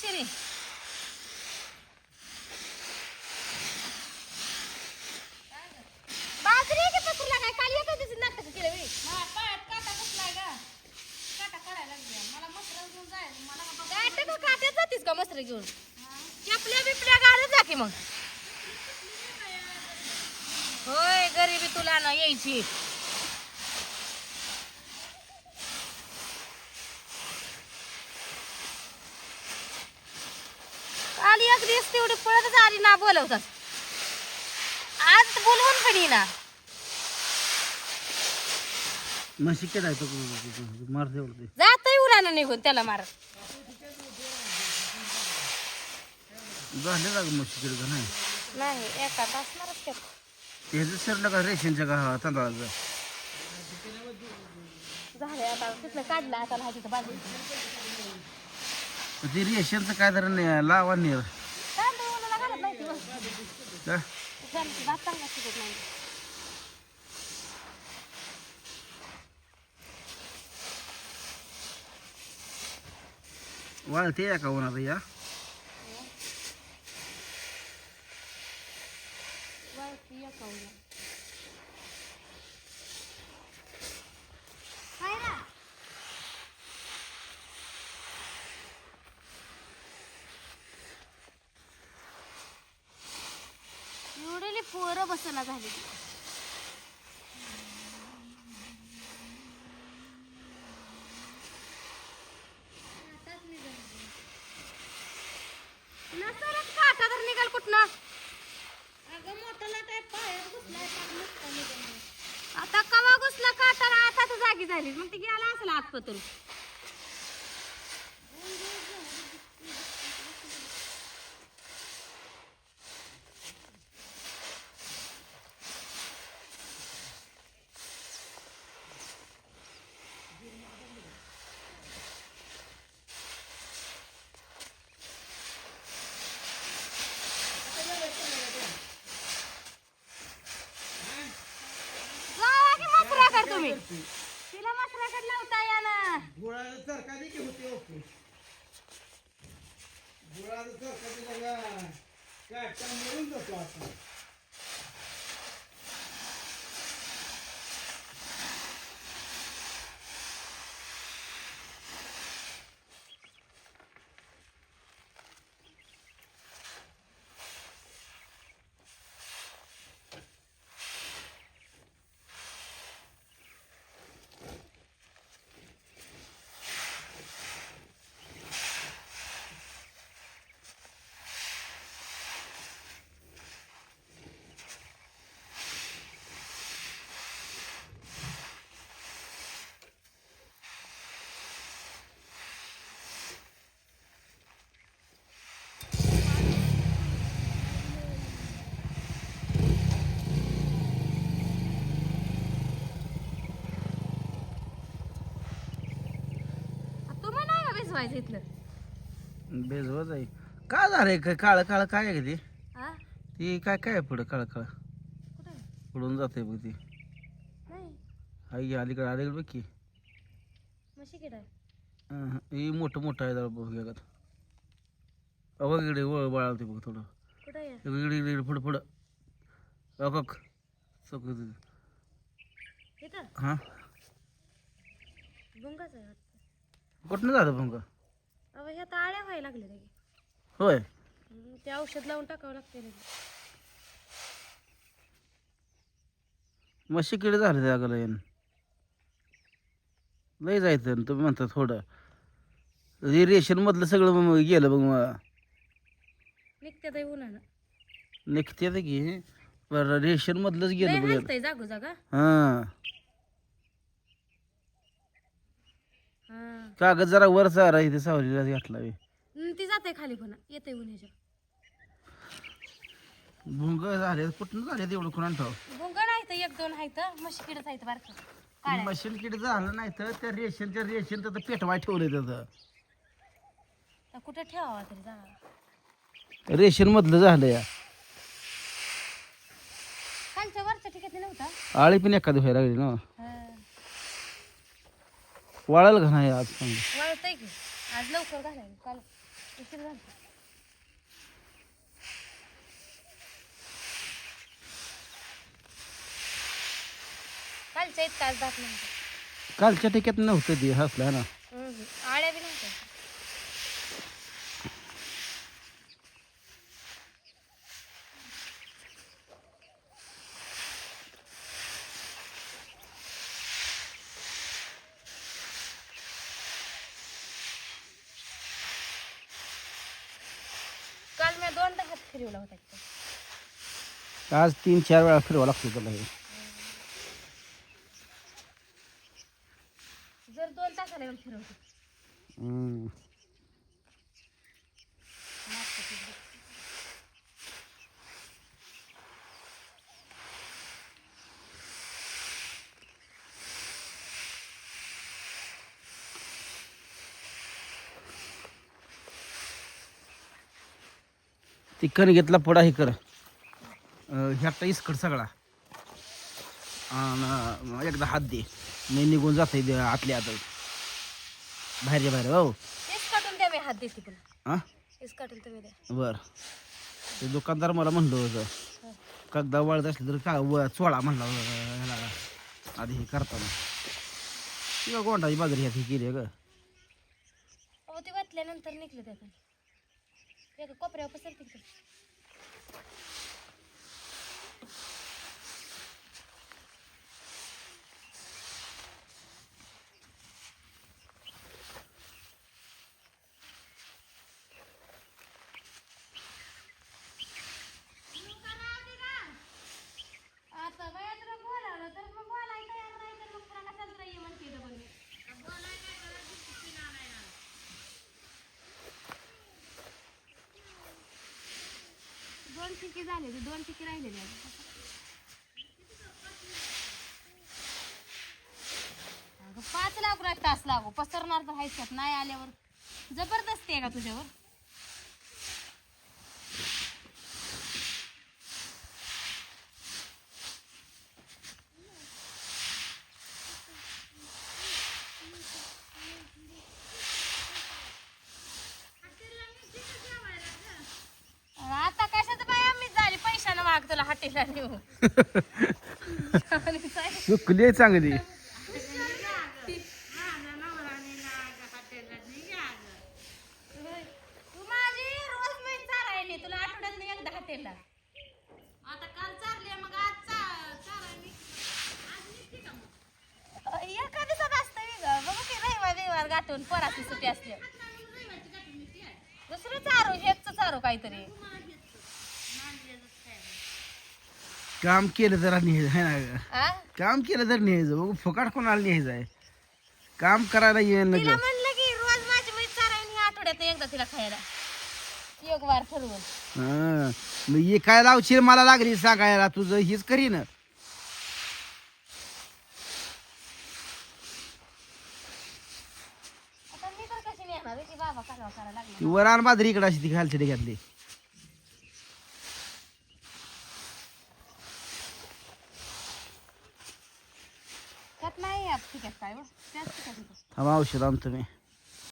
की चट्टाक्षरी बाजरी आहे की पसरला काय काल येत होतीस नाटक केलं मी पायात काटा बसलाय ग काटा करायला लागली मला मसरा घेऊन जायचं मला का नाटक काट्यात जातीस का मस्त्र घेऊन चपल्या बिपल्या घालत जा की मग होय गरिबी तुला ना यायची आली अगदीच तेवढी पळतच आली ना बोलवतात. आज बोलवून पडी ना. म्हशी जातही उरानं निघून त्याला मार. झाले म्हशी नाही? नाही एका बसणारच ते त्याचं सरलं का रेशनच्या का तांदळाचं? झाले आता तिथलं काढलं आता नाही तिथं बाजू ते रेशनचं काय तर नाही लावा नेर. उन्हाला घालत नाही ती मग. का झालं की भात चांगला शिजत नाही वाळते या का होणार या वळती एक आवडलं. काय रा? पोरं बसना झाली. नसरच काटा तर निघाल कुठनं? अगं मोठाला काय पायात घुसलाय पाक नुसता निघाला. आता कवा घुसला काटा आता तर जागी झाली मग ती गेला असेल आत पतून जावा की मसराकडे तुम्ही तिला मसराकडे लावता या ना गुळाचं तरकारी की होते ओके गुळाचं तरकारी बघा काय मिळून जातो आता तुम्ही भिजवायचं इथलं आहे. काय झालंय? काय काळं काळं काय आहे का ते? हा ती काय काय आहे पुढं काळं काळं? कुठे? पुढून जाते बघ ती. नाही. आई अलीकडे अलीकडे बघ की. किडा हे मोठं मोठं आहे जरा बघ जगात अगं इकडे वळ वळावते बघ थोडं. कुठे आहे? इकडे इकडे इकडे पुढं पुढं. अगं सगळं तिथं. इथं? हां? भुंगाच आहे. वाटतं कुठनं झालं अहो ह्या तर आळ्या व्हायला लागले लगे होय. ते औषध लावून टाकावं लागते लगे म्हशी किडे झाले त्या अगं लयन. लय जायचं आणि तुम्ही म्हणता थोडं. हे रेशन मधलं सगळं मग गेलं बघ मग. निघते ते उन्हानं. निघते की. बरं रेशन मधलंच लय गेलं बघ हलतंय हां हा कागद जरा वर चारा इथे सावलीला घातला बे. हम्म, ती जाते खाली पुन्हा येते उन्हाच्या भुंग झाले कुठनं झाले कुणा ठाव भुंग नाही तर एक दोन काळ्या. मशीन किडे झालं नाही तर त्या रेशनच्या रेशन तर पेटवाय ठेवले त्याचं. तर कुठे ठेवावा तरी जागा रेशन मधलं झालं या खालच्या वरच्या ठिकाणी नव्हता? आळी पण एखादी व्हायला लागली ना. हा. वाळायला का नाही आज वळतंय की. आज लवकर घालाय काल उशीर झाला. कालच्या इतका आज दात नव्हता. कालच्या टिक्यात नव्हतं ते हसलं ना हम्म. आळ्या बी नव्हत्या काल मी दोनदा हात फिरवला होता. आज तीन चार वेळा फिरवा लागतो त्याला हे जर दोन तासाला फिरवते. हम्म. ती कणगेतला पुडा हे कर. अं, ह्याचा इसकट सगळा. आणि एकदा हात दे. मी निघून जाते आतल्या आत बाहेर हो. हात देते पुन्हा हां बर. ते दुकानदार मला म्हणलं होतं कागदा वाळत असलं तर का व चोळा म्हणला ह्याला. आधी हे करताना. किंवा गोंडाची बाजरी ह्यात हे केली ग निघलं कोपऱ्यावर पसरते की ते. आता बाया तुला बोलावलं तर मग बोलाय तयार नाही तर मग पुन्हा कशाला तुला ये म्हणते इथं बघ. दोन टिकी झाले ते दोन टिकी राहिलेले आहेत. पाच लाख रुपये तास लागू. पसरणार तर हायच्यात नाही आल्यावर. जबरदस्ती आहे का तुझ्यावर आता कशाचं बाय आम्ही झाली पैशानं माग तुला हॉटेलला नेऊ चुकली आहे चांगली तू माझी रोज मी चारायली तुला आठवड्यात एकदा हॉटेलला आता काल चालले मग आज चा- चालायला आज निघते का मग एका दिवसात असतं वेगळं बघू की रविवार रविवार गाठून पराची सुट्टी आहे. दुसरं चारू हेच चारू काहीतरी. काम केलं तर न्यायचं आहे ना. ग. आ? काम केलं तर न्यायचं बघू फुकाट कोणाला न्यायचं आहे काम करायला ये ना तिला ग म्हणलं की रोज माझी मी चारायला ह्या आठवड्यात एकदा तिला खायला. एक वार ठरवून. हं. मग ये काय लावशील? मला लागली सांगायला. तुझं हीच करीन आता मी तर कशी नेणार आहे? की बाबा करावं करायला लागला. ती वरान बाजरी इकडे अशी ती घालची घातली त्यात नाही आप ठीक आहे काय हो त्याच ठीक आहे थांबा औषध आणतो मी